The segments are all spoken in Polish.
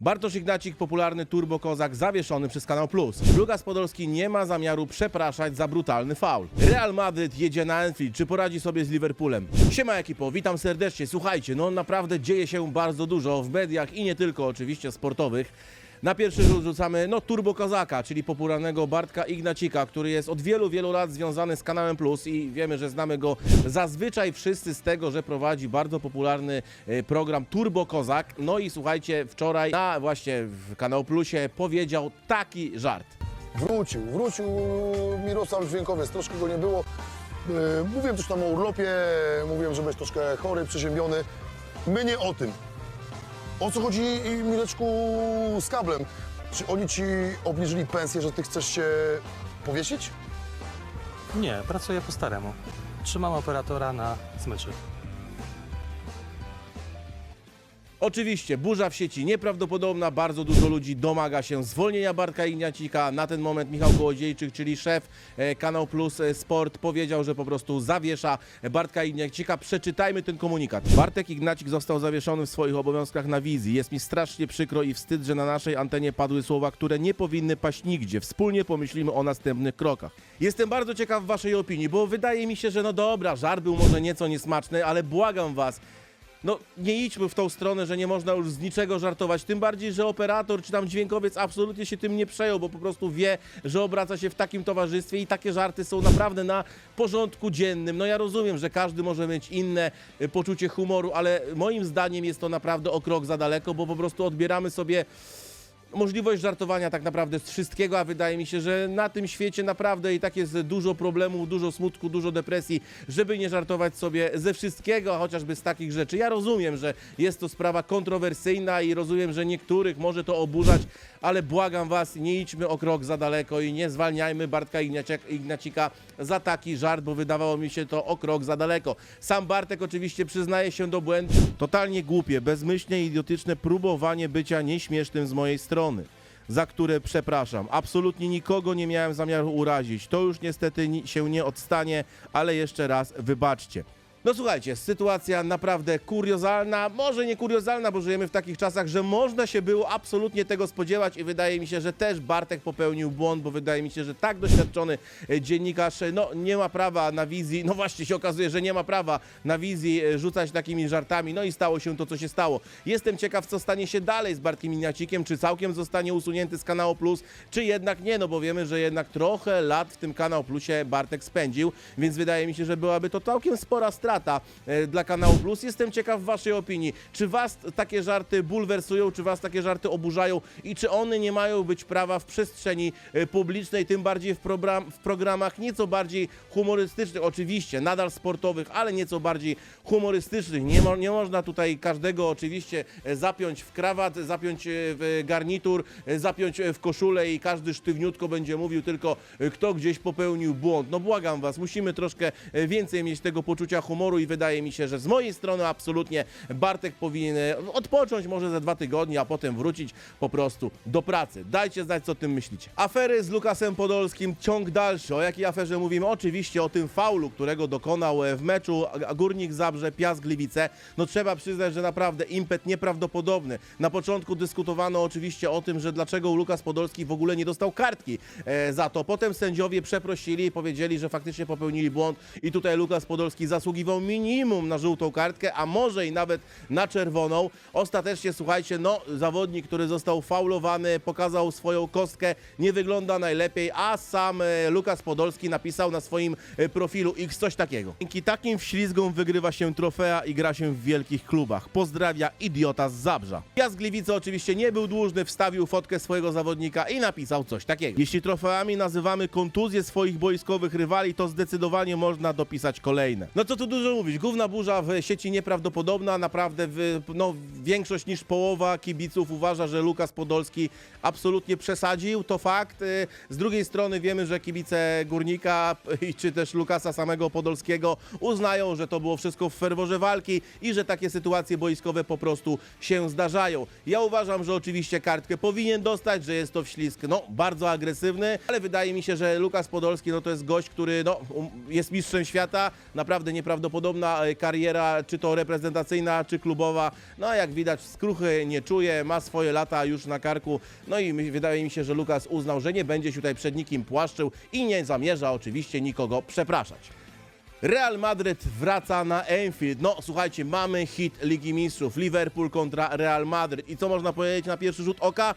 Bartosz Ignacik, popularny turbokozak, zawieszony przez Kanał Plus. Lukas Podolski nie ma zamiaru przepraszać za brutalny faul. Real Madryt jedzie na Anfield. Czy poradzi sobie z Liverpoolem? Siema ekipo, witam serdecznie. Słuchajcie, no naprawdę dzieje się bardzo dużo w mediach i nie tylko oczywiście sportowych. Na pierwszy rzut rzucamy no, Turbo Kozaka, czyli popularnego Bartka Ignacika, który jest od wielu, wielu lat związany z kanałem Plus i wiemy, że znamy go zazwyczaj wszyscy z tego, że prowadzi bardzo popularny e, program Turbo Kozak. No i słuchajcie, wczoraj na właśnie w kanał Plusie powiedział taki żart. Wrócił, wrócił Mirosław Dźwiękowiec, troszkę go nie było. Yy, Mówiłem też tam o urlopie, mówiłem, że byłeś troszkę chory, przeziębiony. My nie o tym. O co chodzi, Mileczku, z kablem? Czy oni ci obniżyli pensję, że ty chcesz się powiesić? Nie, pracuję po staremu. Trzymam operatora na smyczy. Oczywiście, burza w sieci nieprawdopodobna, bardzo dużo ludzi domaga się zwolnienia Bartka Igniacika. Na ten moment Michał Kołodziejczyk, czyli szef e, Kanał Plus e, Sport, powiedział, że po prostu zawiesza Bartka Igniacika. Przeczytajmy ten komunikat. Bartek Ignacik został zawieszony w swoich obowiązkach na wizji. Jest mi strasznie przykro i wstyd, że na naszej antenie padły słowa, które nie powinny paść nigdzie. Wspólnie pomyślimy o następnych krokach. Jestem bardzo ciekaw waszej opinii, bo wydaje mi się, że no dobra, żart był może nieco niesmaczny, ale błagam was, no nie idźmy w tą stronę, że nie można już z niczego żartować. Tym bardziej, że operator czy tam dźwiękowiec absolutnie się tym nie przejął, bo po prostu wie, że obraca się w takim towarzystwie i takie żarty są naprawdę na porządku dziennym. No ja rozumiem, że każdy może mieć inne y, poczucie humoru, ale moim zdaniem jest to naprawdę o krok za daleko, bo po prostu odbieramy sobie możliwość żartowania tak naprawdę z wszystkiego, a wydaje mi się, że na tym świecie naprawdę i tak jest dużo problemów, dużo smutku, dużo depresji, żeby nie żartować sobie ze wszystkiego, chociażby z takich rzeczy. Ja rozumiem, że jest to sprawa kontrowersyjna i rozumiem, że niektórych może to oburzać, ale błagam was, nie idźmy o krok za daleko i nie zwalniajmy Bartka Ignacika za taki żart, bo wydawało mi się to o krok za daleko. Sam Bartek oczywiście przyznaje się do błędu. Totalnie głupie, bezmyślne i idiotyczne próbowanie bycia nieśmiesznym z mojej strony za które przepraszam. Absolutnie nikogo nie miałem zamiaru urazić. To już niestety ni- się nie odstanie, ale jeszcze raz wybaczcie. No słuchajcie, sytuacja naprawdę kuriozalna, może nie kuriozalna, bo żyjemy w takich czasach, że można się było absolutnie tego spodziewać i wydaje mi się, że też Bartek popełnił błąd, bo wydaje mi się, że tak doświadczony e, dziennikarz, e, no nie ma prawa na wizji, no właśnie się okazuje, że nie ma prawa na wizji e, rzucać takimi żartami, no i stało się to, co się stało. Jestem ciekaw, co stanie się dalej z Bartkiem Ignacikiem, czy całkiem zostanie usunięty z kanału Plus, czy jednak nie, no bo wiemy, że jednak trochę lat w tym kanał Plusie Bartek spędził, więc wydaje mi się, że byłaby to całkiem spora strata e, dla kanału Plus. Jestem ciekaw waszej opinii. Czy was takie żarty bulwersują, czy was takie żarty oburzają i czy one nie mają być prawa w przestrzeni e, publicznej, tym bardziej w, program, w programach nieco bardziej humorystycznych, oczywiście, nadal sportowych, ale nieco bardziej humorystycznych. Nie, mo, nie można tutaj każdego oczywiście e, zapiąć w krawat, zapiąć w garnitur, zapiąć w koszulę i każdy sztywniutko będzie mówił tylko, kto gdzieś popełnił błąd. No błagam was, musimy troszkę więcej mieć tego poczucia humoru i wydaje mi się, że z mojej strony absolutnie Bartek powinien e, odpocząć może za dwa tygodnie, a potem wrócić po prostu do pracy. Dajcie znać, co o tym myślicie. Afery z Lukasem Podolskim, ciąg dalszy. O jakiej aferze mówimy? Oczywiście o tym faulu, którego dokonał e, w meczu Górnik Zabrze, Piast Gliwice. No trzeba przyznać, że naprawdę impet nieprawdopodobny. Na początku dyskutowano oczywiście o tym, że dlaczego Lukas Podolski w ogóle nie dostał kartki e, za to. Potem sędziowie przeprosili i powiedzieli, że faktycznie popełnili błąd i tutaj Lukas Podolski zasługiwał minimum na żółtą kartkę, a może i nawet na czerwoną. Ostatecznie, słuchajcie, no zawodnik, który został faulowany, pokazał swoją kostkę, nie wygląda najlepiej, a sam e, Lukas Podolski napisał na swoim e, profilu X coś takiego. Dzięki takim wślizgom wygrywa się trofea i gra się w wielkich klubach. Pozdrawia idiota z Zabrza. Piast Gliwice oczywiście nie był dłużny, wstawił fotkę swojego zawodnika i napisał coś takiego. Jeśli trofeami nazywamy kontuzje swoich boiskowych rywali, to zdecydowanie można dopisać kolejne. No co tu dużo mówić, główna burza w sieci nieprawdopodobna, naprawdę w, no, większość niż połowa kibiców uważa, że Lukas Podolski absolutnie przesadził, to fakt. Y, Z drugiej strony wiemy, że kibice Górnika czy też Lukasa samego Podolskiego uznają, że to było wszystko w ferworze walki i że takie sytuacje boiskowe po prostu się zdarzają. Ja uważam, że oczywiście kartkę powinien dostać, że jest to wślizg no, bardzo agresywny, ale wydaje mi się, że Lukas Podolski no, to jest gość, który no, um, jest mistrzem świata, naprawdę nieprawdopodobny nieprawdopodobna e, kariera, czy to reprezentacyjna, czy klubowa. No jak widać, skruchy nie czuje, ma swoje lata już na karku. No i wydaje mi się, że Lukas uznał, że nie będzie się tutaj przed nikim płaszczył i nie zamierza oczywiście nikogo przepraszać. Real Madryt wraca na Anfield. No słuchajcie, mamy hit Ligi Mistrzów. Liverpool kontra Real Madryt. I co można powiedzieć na pierwszy rzut oka?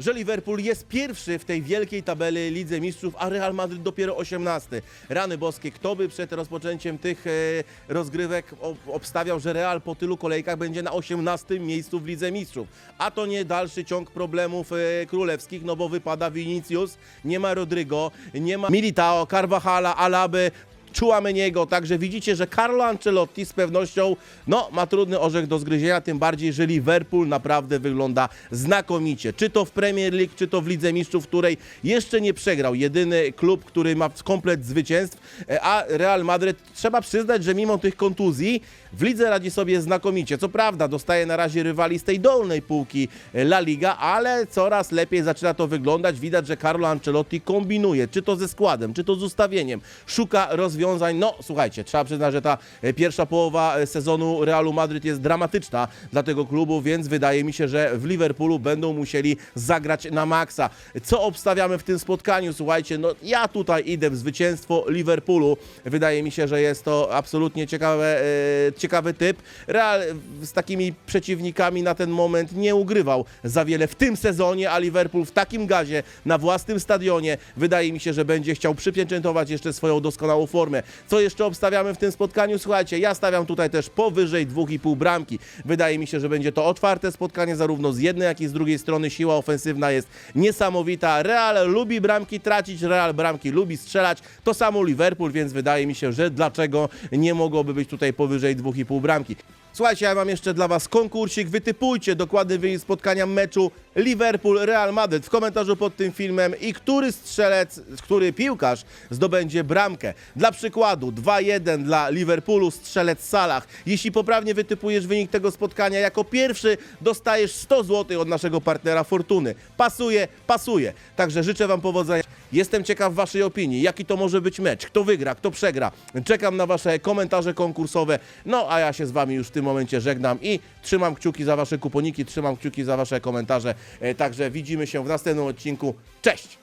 Że Liverpool jest pierwszy w tej wielkiej tabeli Lidze Mistrzów, a Real Madryt dopiero 18. Rany boskie, kto by przed rozpoczęciem tych e, rozgrywek ob- obstawiał, że Real po tylu kolejkach będzie na 18 miejscu w Lidze Mistrzów. A to nie dalszy ciąg problemów e, królewskich, no bo wypada Vinicius, nie ma Rodrygo, nie ma Militao, Carvajala, Alaby, Chouameniego, także widzicie, że Carlo Ancelotti z pewnością no, ma trudny orzech do zgryzienia, tym bardziej, że Liverpool naprawdę wygląda znakomicie. Czy to w Premier League, czy to w Lidze Mistrzów, której jeszcze nie przegrał. Jedyny klub, który ma komplet zwycięstw, e, a Real Madryt trzeba przyznać, że mimo tych kontuzji w lidze radzi sobie znakomicie. Co prawda dostaje na razie rywali z tej dolnej półki e, La Liga, ale coraz lepiej zaczyna to wyglądać. Widać, że Carlo Ancelotti kombinuje, czy to ze składem, czy to z ustawieniem. Szuka rozwiązań. No słuchajcie, trzeba przyznać, że ta e, pierwsza połowa e, sezonu Realu Madryt jest dramatyczna dla tego klubu, więc wydaje mi się, że w Liverpoolu będą musieli zagrać na maksa. Co obstawiamy w tym spotkaniu? Słuchajcie, no ja tutaj idę w zwycięstwo Liverpoolu. Wydaje mi się, że jest to absolutnie ciekawe, e, ciekawy typ. Real z takimi przeciwnikami na ten moment nie ugrywał za wiele w tym sezonie, a Liverpool w takim gazie na własnym stadionie wydaje mi się, że będzie chciał przypieczętować jeszcze swoją doskonałą formę. Co jeszcze obstawiamy w tym spotkaniu? Słuchajcie, ja stawiam tutaj też powyżej 2,5 bramki. Wydaje mi się, że będzie to otwarte spotkanie zarówno z jednej, jak i z drugiej strony. Siła ofensywna jest niesamowita. Real lubi bramki tracić, Real bramki lubi strzelać. To samo Liverpool, więc wydaje mi się, że dlaczego nie mogłoby być tutaj powyżej 2,5 bramki. Słuchajcie, ja mam jeszcze dla Was konkursik. Wytypujcie dokładny wynik spotkania meczu Liverpool-Real Madryt w komentarzu pod tym filmem i który strzelec, który piłkarz zdobędzie bramkę. Dla przykładu 2-1 dla Liverpoolu strzelec Salah. Jeśli poprawnie wytypujesz wynik tego spotkania, jako pierwszy dostajesz 100 zł od naszego partnera Fortuny. Pasuje, pasuje. Także życzę Wam powodzenia. Jestem ciekaw Waszej opinii. Jaki to może być mecz? Kto wygra? Kto przegra? Czekam na Wasze komentarze konkursowe. No a ja się z Wami już w tym momencie żegnam i trzymam kciuki za Wasze kuponiki, trzymam kciuki za Wasze komentarze. E, Także widzimy się w następnym odcinku. Cześć!